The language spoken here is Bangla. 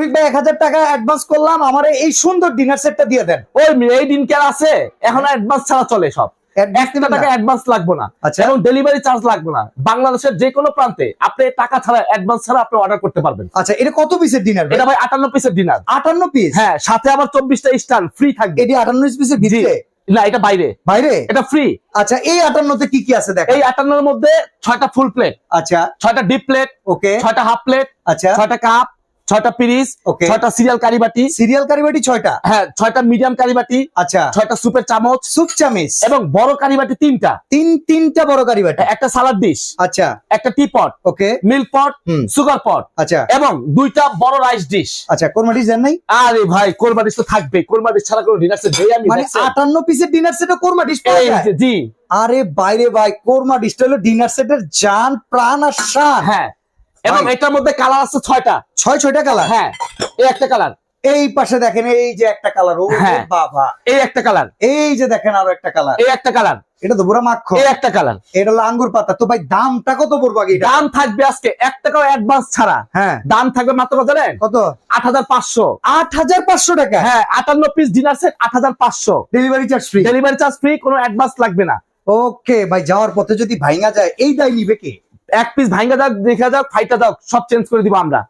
রফিক ভাই এক হাজার টাকা অ্যাডভান্স করলাম আমার এই সুন্দর ডিনার সেটটা দিয়ে দেন। ওই এই দিন কেন আছে? এখন অ্যাডভান্স ছাড়া চলে সব। অ্যাডভান্স লাগবে না। আচ্ছা। এবং ডেলিভারি চার্জ লাগবে না। বাংলাদেশের যে কোনো প্রান্তে আপনি টাকা ছাড়া অ্যাডভান্স ছাড়া আপনি অর্ডার করতে পারবেন। আচ্ছা এটা কত পিসের ডিনার এটা ভাই আটান্ন পিসের ডিনার আটান্ন পিস হ্যাঁ সাথে আবার চব্বিশটা ফ্রি থাকবে। এটি আটান্ন পিসের ভিতরে? না এটা বাইরে। বাইরে? এটা ফ্রি আচ্ছা এই আটান্নতে কি কি আছে দেখা? এই আটান্নর মধ্যে ছয়টা ফুল প্লেট আচ্ছা। ছয়টা ডিপ প্লেট ওকে ছয়টা হাফ প্লেট আচ্ছা। ছয়টা কাপ ছয়টা পিরিস. ছয়টা সিরিয়াল কারিবাটি। সিরিয়াল কারিবাটি ছয়টা? হ্যাঁ ছয়টা মিডিয়াম কারিবাটি আচ্ছা। ছয়টা সুপের চামচ সুপ চামিচ। এবং বড় কারিবাটি তিনটা। তিন তিনটা বড় কারিবাটি। একটা সালাদ ডিশ আচ্ছা। একটা টি পট ওকে। মিল্ক পট। সুগার পট আচ্ছা। এবং দুইটা বড় রাইস ডিশ আচ্ছা কোরমা ডিশ দেন নাই? আরে ভাই কোরমা ডিশ তো থাকবে কোরমা ডিশ ছাড়া কোনো ডিনার সেট দেই আমি মানে দেখছেন? আটান্ন পিসের ডিনার সেটে কোরমা ডিশ পাওয়া যায়? জি। আরে বাইরে ভাই কোরমা ডিশটা হলো ডিনার সেটের জান প্রাণ আর শান হ্যাঁ। এবং এটার মধ্যে কালার আছে ছয়টা। ছয় ছয়টা কালার হ্যাঁ এই একটা কালার এই পাশে দেখেন এই যে একটা কালার ও হ্যাঁ। বাবা। এই একটা কালার এই যে দেখেন আরও একটা কালার এই একটা কালার এটা তো পুরো মাক্ষ এই একটা কালার এটা হলো আঙ্গুর পাতা। তো ভাই দামটা কত পড়ব আগে দাম থাকবে আজকে এক টাকাও অ্যাডভান্স ছাড়া। হ্যাঁ। দাম থাকবে মাত্র কত জানেন? কত? আট হাজার পাঁচশো। আট হাজার পাঁচশো টাকা? হ্যাঁ আটান্ন পিস ডিনার সেট আট হাজার পাঁচশো। Delivery charge free delivery charge free কোনো অ্যাডভান্স লাগবে না। ওকে ভাই যাওয়ার পথে যদি ভাইঙ্গা যায় এই দায় নিবে কে? এক পিস ভাইঙ্গা যাক দেখা যাক ফাইটা যাক সব চেঞ্জ করে দিব আমরা।